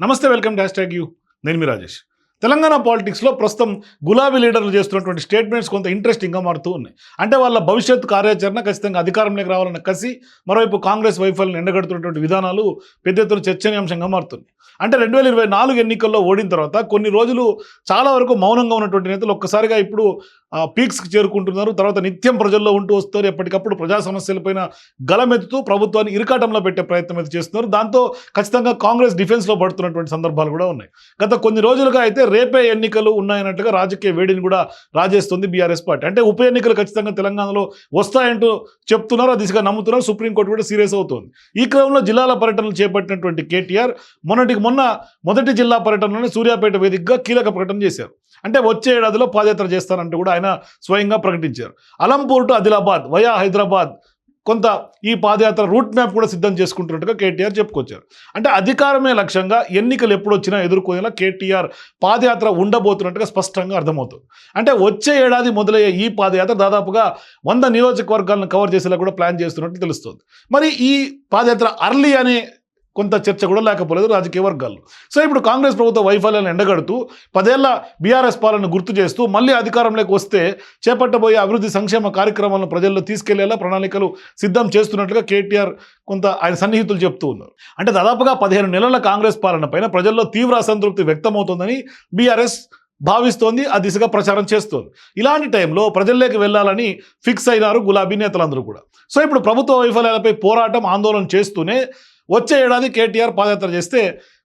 నమస్తే welcome dash tag you. నేను మీ రాజేష్. తెలంగాణ పాలిటిక్స్లో ప్రస్తుతం గులాబీ లీడర్లు చేస్తున్నటువంటి స్టేట్మెంట్స్ కొంత ఇంట్రెస్టింగ్గా మారుతూ ఉన్నాయి. అంటే వాళ్ళ భవిష్యత్తు కార్యాచరణ ఖచ్చితంగా అధికారంలోకి రావాలన్న కసి మరోవైపు కాంగ్రెస్ వైఫల్యం ఎండగడుతున్నటువంటి విధానాలు పెద్ద ఎత్తున చర్చనీయాంశంగా మారుతున్నాయి. అంటే రెండు వేల ఇరవై నాలుగు ఎన్నికల్లో ఓడిన తర్వాత కొన్ని రోజులు చాలా వరకు మౌనంగా ఉన్నటువంటి నేతలు ఒక్కసారిగా ఇప్పుడు పీక్స్కి చేరుకుంటున్నారు. తర్వాత నిత్యం ప్రజల్లో ఉంటూ వస్తారు. ఎప్పటికప్పుడు ప్రజా సమస్యలపైన గలమెత్తుతూ ప్రభుత్వాన్ని ఇరుకాటంలో పెట్టే ప్రయత్నం అయితే చేస్తున్నారు. దాంతో ఖచ్చితంగా కాంగ్రెస్ డిఫెన్స్లో పడుతున్నటువంటి సందర్భాలు కూడా ఉన్నాయి. గత కొన్ని రోజులుగా అయితే రేపే ఎన్నికలు ఉన్నాయన్నట్టుగా రాజకీయ వేడిని కూడా రాజేస్తుంది బీఆర్ఎస్ పార్టీ. అంటే ఉప ఎన్నికలు ఖచ్చితంగా తెలంగాణలో వస్తాయంటూ చెప్తున్నారు. ఆ దిశగా నమ్ముతున్నారు. సుప్రీంకోర్టు కూడా సీరియస్ అవుతోంది. ఈ క్రమంలో జిల్లాల పర్యటనలు చేపట్టినటువంటి కేటీఆర్ మొన్నటికి మొన్న మొదటి జిల్లా పర్యటనలోనే సూర్యాపేట వేదికగా కీలక ప్రకటన చేశారు. అంటే వచ్చే ఏడాదిలో పాదయాత్ర చేస్తానంటూ కూడా ఆయన స్వయంగా ప్రకటించారు. అలంపూర్ టు ఆదిలాబాద్ వయా హైదరాబాద్ కొంత ఈ పాదయాత్ర రూట్ మ్యాప్ కూడా సిద్ధం చేసుకుంటున్నట్టుగా కేటీఆర్ చెప్పుకొచ్చారు. అంటే అధికారమే లక్ష్యంగా ఎన్నికలు ఎప్పుడు వచ్చినా ఎదుర్కొనేలా కేటీఆర్ పాదయాత్ర ఉండబోతున్నట్టుగా స్పష్టంగా అర్థమవుతుంది. అంటే వచ్చే ఏడాది మొదలయ్యే ఈ పాదయాత్ర దాదాపుగా వంద నియోజకవర్గాలను కవర్ చేసేలా కూడా ప్లాన్ చేస్తున్నట్టు తెలుస్తుంది. మరి ఈ పాదయాత్ర అర్లీ అనే కొంత చర్చ కూడా లేకపోలేదు రాజకీయ వర్గాల్లో. సో ఇప్పుడు కాంగ్రెస్ ప్రభుత్వ వైఫల్యాన్ని ఎండగడుతూ పదేళ్ళ బీఆర్ఎస్ పాలన గుర్తు చేస్తూ మళ్ళీ అధికారంలోకి వస్తే చేపట్టబోయే అభివృద్ధి సంక్షేమ కార్యక్రమాలను ప్రజల్లో తీసుకెళ్ళేలా ప్రణాళికలు సిద్ధం చేస్తున్నట్లుగా కేటీఆర్ కొంత ఆయన సన్నిహితులు చెప్తూ ఉన్నారు. అంటే దాదాపుగా పదిహేను నెలల కాంగ్రెస్ పాలన పైన ప్రజల్లో తీవ్ర అసంతృప్తి వ్యక్తమవుతోందని బీఆర్ఎస్ భావిస్తోంది ఆ దిశగా ప్రచారం చేస్తోంది. ఇలాంటి టైంలో ప్రజల్లోకి వెళ్ళాలని ఫిక్స్ అయినారు గులాబీ నేతలందరూ కూడా. సో ఇప్పుడు ప్రభుత్వ వైఫల్యాలపై పోరాటం ఆందోళన చేస్తూనే వచ్చే ఏడాది కేటీఆర్ పాదయాత్ర చేస్తే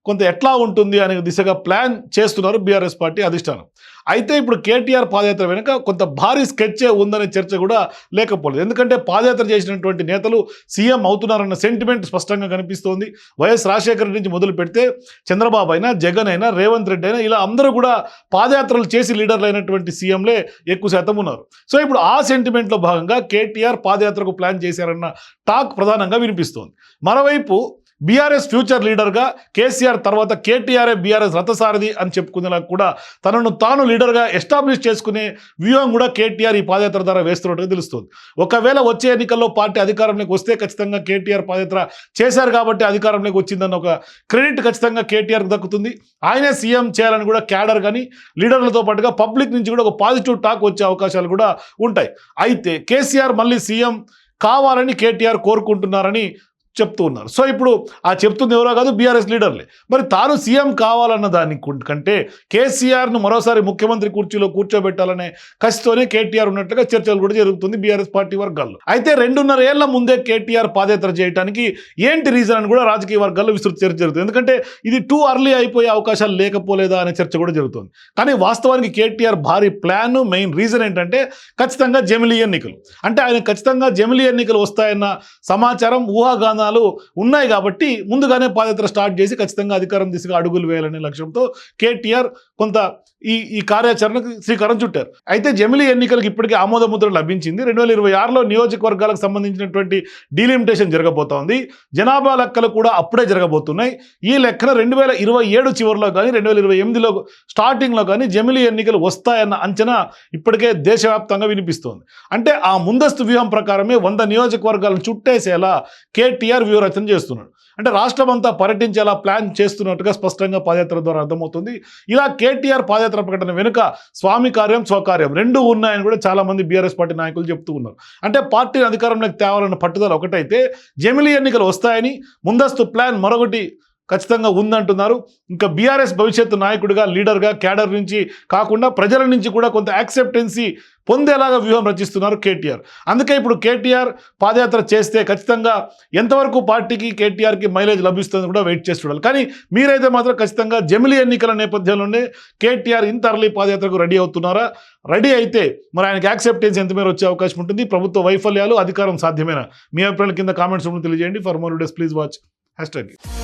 కొంత ఎట్లా ఉంటుంది అనే దిశగా ప్లాన్ చేస్తున్నారు బీఆర్ఎస్ పార్టీ అధిష్టానం. అయితే ఇప్పుడు కేటీఆర్ పాదయాత్ర వెనుక కొంత భారీ స్కెచ్చే ఉందనే చర్చ కూడా లేకపోలేదు. ఎందుకంటే పాదయాత్ర చేసినటువంటి నేతలు సీఎం అవుతున్నారన్న సెంటిమెంట్ స్పష్టంగా కనిపిస్తోంది. వైఎస్ రాజశేఖర నుంచి మొదలు పెడితే చంద్రబాబు అయినా జగన్ అయినా రేవంత్ రెడ్డి అయినా ఇలా అందరూ కూడా పాదయాత్రలు చేసి లీడర్లు అయినటువంటి సీఎంలే ఎక్కువ శాతం ఉన్నారు. సో ఇప్పుడు ఆ సెంటిమెంట్లో భాగంగా కేటీఆర్ పాదయాత్రకు ప్లాన్ చేశారన్న టాక్ ప్రధానంగా వినిపిస్తోంది. మరోవైపు బీఆర్ఎస్ ఫ్యూచర్ లీడర్గా కేసీఆర్ తర్వాత కేటీఆర్ఏ బీఆర్ఎస్ రథసారథి అని చెప్పుకునేలా కూడా తనను తాను లీడర్గా ఎస్టాబ్లిష్ చేసుకునే వ్యూహం కూడా కేటీఆర్ ఈ పాదయాత్ర ద్వారా వేస్తున్నట్టుగా తెలుస్తుంది. ఒకవేళ వచ్చే ఎన్నికల్లో పార్టీ అధికారంలోకి వస్తే ఖచ్చితంగా కేటీఆర్ పాదయాత్ర చేశారు కాబట్టి అధికారంలోకి వచ్చిందన్న ఒక క్రెడిట్ ఖచ్చితంగా కేటీఆర్కి దక్కుతుంది. ఆయనే సీఎం చేయాలని కూడా క్యాడర్ కానీ లీడర్లతో పాటుగా పబ్లిక్ నుంచి కూడా ఒక పాజిటివ్ టాక్ వచ్చే అవకాశాలు కూడా ఉంటాయి. అయితే కేసీఆర్ మళ్ళీ సీఎం కావాలని కేటీఆర్ కోరుకుంటున్నారని చెప్తూ ఉన్నారు. సో ఇప్పుడు ఆ చెప్తుంది ఎవరో కాదు బీఆర్ఎస్ లీడర్లే. మరి తాను సీఎం కావాలన్న దాని కంటే కేసీఆర్ను మరోసారి ముఖ్యమంత్రి కుర్చీలో కూర్చోబెట్టాలనే కసితోనే కేటీఆర్ ఉన్నట్లుగా చర్చలు కూడా జరుగుతుంది బీఆర్ఎస్ పార్టీ వర్గాల్లో. అయితే రెండున్నర ఏళ్ళ ముందే కేటీఆర్ పాదయాత్ర చేయడానికి ఏంటి రీజన్ అని కూడా రాజకీయ వర్గాల్లో విస్తృత చర్చ జరుగుతుంది. ఎందుకంటే ఇది టూ అర్లీ అయిపోయే అవకాశాలు లేకపోలేదా అనే చర్చ కూడా జరుగుతుంది. కానీ వాస్తవానికి కేటీఆర్ భారీ ప్లాన్ మెయిన్ రీజన్ ఏంటంటే ఖచ్చితంగా జమిలీ ఎన్నికలు. అంటే ఆయన ఖచ్చితంగా జమిలీ ఎన్నికలు వస్తాయన్న సమాచారం ఊహాగానాలు ఉన్నాయి కాబట్టి ముందుగానే పాదయాత్ర స్టార్ట్ చేసి ఖచ్చితంగా అధికారం దిశగా అడుగులు వేయాలనే లక్ష్యంతో కేటీఆర్ కొంత ఈ ఈ కార్యాచరణకు శ్రీకారం చుట్టారు. అయితే జమిలీ ఎన్నికలకు ఇప్పటికే ఆమోదముద్ర లభించింది. రెండు వేల ఇరవై ఆరులో నియోజకవర్గాలకు సంబంధించినటువంటి డీలిమిటేషన్ జరగబోతోంది జనాభా లెక్కలు కూడా అప్పుడే జరగబోతున్నాయి. ఈ లెక్కన రెండు వేల ఇరవై ఏడు చివరిలో కానీ రెండు వేల ఇరవై ఎనిమిదిలో స్టార్టింగ్లో కానీ జమిలీ ఎన్నికలు వస్తాయన్న అంచనా ఇప్పటికే దేశవ్యాప్తంగా వినిపిస్తోంది. అంటే ఆ ముందస్తు వ్యూహం ప్రకారమే వంద నియోజకవర్గాలను చుట్టేసేలా కేటీఆర్ వ్యూహరచన చేస్తున్నాడు. అంటే రాష్ట్రం అంతా పర్యటించేలా ప్లాన్ చేస్తున్నట్టుగా స్పష్టంగా పాదయాత్ర ద్వారా అర్థమవుతుంది. ఇలా కేటీఆర్ పాదయాత్ర ప్రకటన వెనుక స్వామి కార్యం స్వకార్యం రెండు ఉన్నాయని కూడా చాలామంది బీఆర్ఎస్ పార్టీ నాయకులు చెప్తూ ఉన్నారు. అంటే పార్టీని అధికారంలోకి తేవాలన్న పట్టుదల ఒకటైతే జమిలీ ఎన్నికలు వస్తాయని ముందస్తు ప్లాన్ మరొకటి ఖచ్చితంగా ఉందంటున్నారు. ఇంకా బీఆర్ఎస్ భవిష్యత్తు నాయకుడిగా లీడర్గా క్యాడర్ నుంచి కాకుండా ప్రజల నుంచి కూడా కొంత యాక్సెప్టెన్సీ పొందేలాగా వ్యూహం రచిస్తున్నారు కేటీఆర్. అందుకే ఇప్పుడు కేటీఆర్ పాదయాత్ర చేస్తే ఖచ్చితంగా ఎంతవరకు పార్టీకి కేటీఆర్కి మైలేజ్ లభిస్తుందని కూడా వెయిట్ చేసి చూడాలి. కానీ మీరైతే మాత్రం ఖచ్చితంగా జమిలి ఎన్నికల నేపథ్యంలోనే కేటీఆర్ ఇంత అర్లీ పాదయాత్రకు రెడీ అవుతున్నారా? రెడీ అయితే మరి ఆయనకి యాక్సెప్టెన్స్ ఎంత మేర వచ్చే అవకాశం ఉంటుంది? ప్రభుత్వ వైఫల్యాలు అధికారం సాధ్యమేనా? మీ అభిప్రాయాల కింద కామెంట్స్ తెలియజేయండి. For more days please watch. Hash